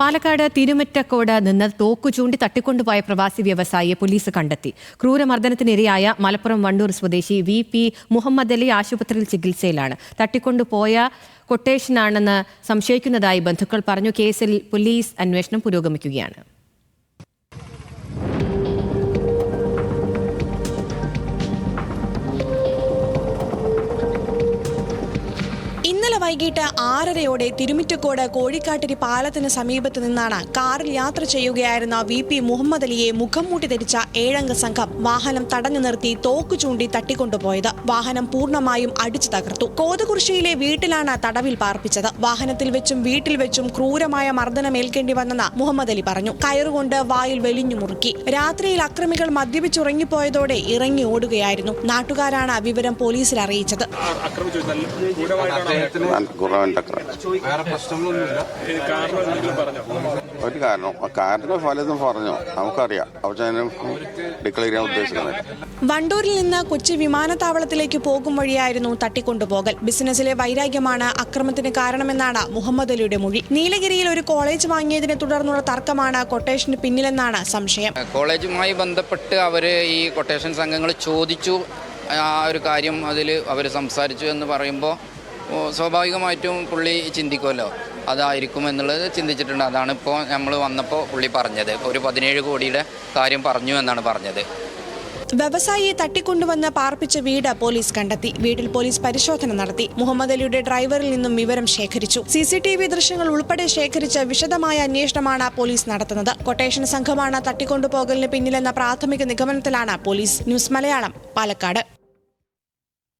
പാലക്കാട് തിരുമറ്റക്കോട് നിന്ന് തോക്കു ചൂണ്ടി തട്ടിക്കൊണ്ടുപോയ പ്രവാസി വ്യവസായിയെ പോലീസ് കണ്ടെത്തി. ക്രൂരമർദ്ദനത്തിനിരയായ മലപ്പുറം വണ്ടൂർ സ്വദേശി വി പി മുഹമ്മദ് അലി ആശുപത്രിയിൽ ചികിത്സയിലാണ്. തട്ടിക്കൊണ്ടുപോയ കൊട്ടേഷനാണെന്ന് സംശയിക്കുന്നതായി ബന്ധുക്കൾ പറഞ്ഞു. കേസിൽ പോലീസ് അന്വേഷണം പുരോഗമിക്കുകയാണ്. ഇന്നലെ വൈകിട്ട് ആറരയോടെ തിരുമിറ്റക്കോട് കോഴിക്കാട്ടിരി പാലത്തിന് സമീപത്ത് നിന്നാണ് കാറിൽ യാത്ര ചെയ്യുകയായിരുന്ന വി പി മുഹമ്മദ് അലിയെ മുഖം മൂട്ടി ധരിച്ച ഏഴംഗ സംഘം വാഹനം തടഞ്ഞു നിർത്തി തോക്കു ചൂണ്ടി തട്ടിക്കൊണ്ടുപോയത്. വാഹനം പൂർണമായും അടിച്ചു തകർത്തു. കോതകുർശിയിലെ വീട്ടിലാണ് തടവിൽ പാർപ്പിച്ചത്. വാഹനത്തിൽ വെച്ചും വീട്ടിൽ വെച്ചും ക്രൂരമായ മർദ്ദനമേൽക്കേണ്ടി വന്നെന്ന് മുഹമ്മദ് അലി പറഞ്ഞു. കയറുകൊണ്ട് വായിൽ വെലിഞ്ഞു മുറുക്കി. രാത്രിയിൽ അക്രമികൾ മദ്യപിച്ചുറങ്ങിപ്പോയതോടെ ഇറങ്ങി ഓടുകയായിരുന്നു. നാട്ടുകാരാണ് വിവരം പോലീസിൽ അറിയിച്ചത്. പറഞ്ഞോ? ഒരു കാരണം. കാരണം പലതും പറഞ്ഞു. നമുക്കറിയാം. അവസാനം ഡിക്ലെയർ ചെയ്യാൻ ഉദ്ദേശിക്കുന്നത്. വണ്ടൂരിൽ നിന്ന് കൊച്ചി വിമാനത്താവളത്തിലേക്ക് പോകും വഴിയായിരുന്നു തട്ടിക്കൊണ്ടുപോകൽ. ബിസിനസ്സിലെ വൈരാഗ്യമാണ് അക്രമത്തിന് കാരണമെന്നാണ് മുഹമ്മദ് അലിയുടെ മൊഴി. നീലഗിരിയിൽ ഒരു കോളേജ് വാങ്ങിയതിനെ തുടർന്നുള്ള തർക്കമാണ് കൊട്ടേഷന് പിന്നിലെന്നാണ് സംശയം. കോളേജുമായി ബന്ധപ്പെട്ട് അവർ ഈ കൊട്ടേഷൻ സംഘങ്ങൾ ചോദിച്ചു. ആ ഒരു കാര്യം അതിൽ അവർ സംസാരിച്ചു എന്ന് പറയുമ്പോൾ സ്വാഭാവികമായിട്ടും പുള്ളി ചിന്തിക്കുമല്ലോ. അതായിരിക്കും എന്നുള്ളത് ചിന്തിച്ചിട്ടുണ്ട്. അതാണ് ഇപ്പോൾ നമ്മൾ വന്നപ്പോൾ പുള്ളി പറഞ്ഞത്. ഒരു പതിനേഴ് കോടിയുടെ കാര്യം പറഞ്ഞു എന്നാണ് പറഞ്ഞത്. വ്യവസായിയെ തട്ടിക്കൊണ്ടുവന്ന് പാർപ്പിച്ച വീട് പോലീസ് കണ്ടെത്തി. വീട്ടിൽ പോലീസ് പരിശോധന നടത്തി. മുഹമ്മദ് അലിയുടെ ഡ്രൈവറിൽ നിന്നും വിവരം ശേഖരിച്ചു. സി സി ടി വി ദൃശ്യങ്ങൾ ഉൾപ്പെടെ ശേഖരിച്ച് വിശദമായ അന്വേഷണമാണ് പോലീസ് നടത്തുന്നത്. കൊട്ടേഷൻ സംഘമാണ് തട്ടിക്കൊണ്ടുപോകലിന് പിന്നിലെന്ന പ്രാഥമിക നിഗമനത്തിലാണ് പോലീസ്. ന്യൂസ് മലയാളം പാലക്കാട്.